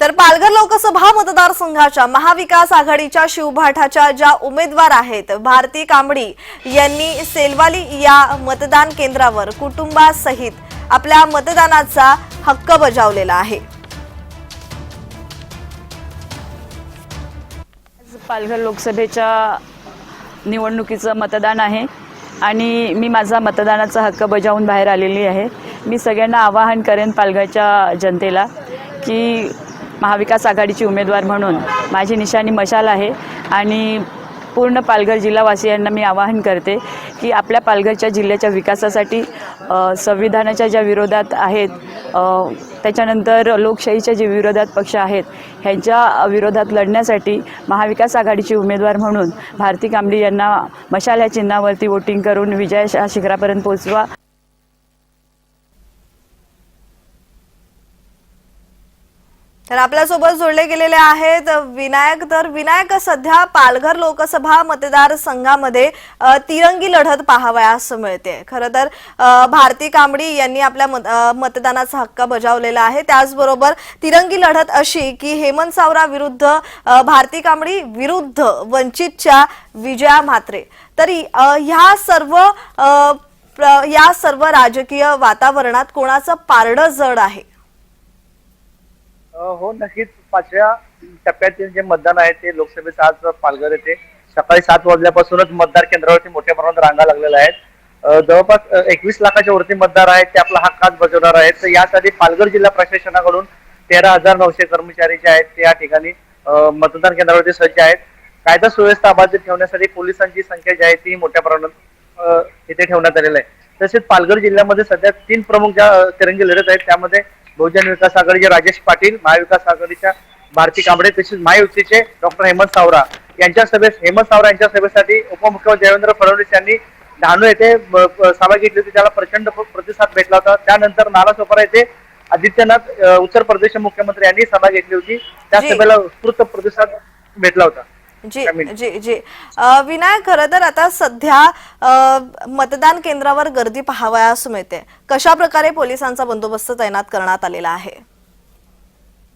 तर पालघर लोकसभा मतदारसंघाच्या महाविकास आघाडीच्या शिवभाठाच्या ज्या उमेदवार आहेत भारती कांबडी यांनी सेलवाली या मतदान केंद्रावर कुटुंबासहित आपल्या मतदानाचा हक्क बजावलेला आहे. पालघर लोकसभेच्या निवडणुकीचं मतदान आहे आणि मी माझा मतदानाचा हक्क बजावून बाहेर आलेली आहे. मी सगळ्यांना आवाहन करेन पालघरच्या जनतेला की महाविकास आघाडीची उमेदवार म्हणून माझी निशाणी मशाल आहे. आणि पूर्ण पालघर जिल्हावासियांना मी आवाहन करते की आपल्या पालघरच्या जिल्ह्याच्या विकासासाठी संविधानाच्या ज्या विरोधात आहेत त्याच्यानंतर लोकशाहीच्या जे विरोधात पक्ष आहेत ह्यांच्या विरोधात लढण्यासाठी महाविकास आघाडीचे उमेदवार म्हणून भारती कांबडी यांना मशाल या चिन्हावरती वोटिंग करून विजय शिखरापर्यंत पोहोचवा. तर आपल्यासोबत जोडले गेलेले आहेत विनायक. तर विनायक सध्या पालघर लोकसभा मतदारसंघामध्ये तिरंगी लढत पाहावयास मिळते. खरं तर भारती कांबडी यांनी आपल्या मत- मतदानाचा हक्क बजावलेला आहे. त्याचबरोबर तिरंगी लढत अशी की हेमंत सावरा विरुद्ध भारती कांबडी विरुद्ध वंचितच्या विजया म्हात्रे. तरी ह्या सर्व प्र- या सर्व राजकीय वातावरणात कोणाचं पारडं जड आहे? हो नक्कीच. पाचव्या टप्प्यातील जे मतदान आहे ते लोकसभेचं आज पालघर येथे सकाळी सात वाजल्यापासूनच मतदार केंद्रावरती मोठ्या प्रमाणात रांगा लागलेल्या आहेत. जवळपास एकवीस लाखाच्या वरती मतदार आहेत ते आपला हक्क आज बजावणार आहेत. तर यासाठी पालघर जिल्हा प्रशासनाकडून तेरा हजार नऊशे कर्मचारी जे आहेत ते या ठिकाणी मतदान केंद्रावरती सज्ज आहेत. कायदा सुव्यवस्था अबाधित ठेवण्यासाठी पोलिसांची संख्या जी आहे ती मोठ्या प्रमाणात अ, इथे ठेवण्यात आलेलं आहे. तसेच पालघर जिल्ह्यामध्ये सध्या तीन प्रमुख ज्या तिरंगी लढत आहेत त्यामध्ये बहुजन विकास आघाडीचे राजेश पाटील महाविकास आघाडीच्या भारती कांबळे तसेच महायुतीचे डॉक्टर हेमंत सावरा यांच्या सभेस हेमंत सावरा यांच्या सभेसाठी उपमुख्यमंत्री देवेंद्र फडणवीस यांनी डहाणू येथे सभा घेतली होती. त्याला प्रचंड प्रतिसाद भेटला होता. त्यानंतर नालासोपारा येथे आदित्यनाथ उत्तर प्रदेशचे मुख्यमंत्री यांनी सभा घेतली होती. त्या. सभेला उत्स्फूर्त प्रतिसाद भेटला होता. जी. जी जी. विनायक खरं तर आता सध्या मतदान केंद्रावर गर्दी पाहावयास मिळते कशा प्रकारे पोलिसांचा बंदोबस्त तैनात करण्यात आलेला आहे?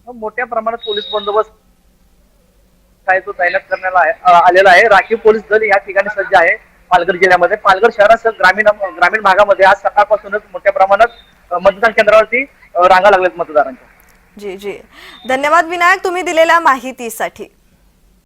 मोठ्या प्रमाणात पोलीस बंदोबस्त आहे तो तैनात करण्यात आलेला आहे. राखीव पोलीस दल या ठिकाणी सज्ज आहे पालघर जिल्ह्यामध्ये. पालघर शहरासह ग्रामीण ग्रामीण भागामध्ये आज सकाळपासूनच मोठ्या प्रमाणात मतदान केंद्रावरती रांगा लागल्यात मतदारांच्या. जी जी. धन्यवाद विनायक तुम्ही दिलेल्या माहितीसाठी.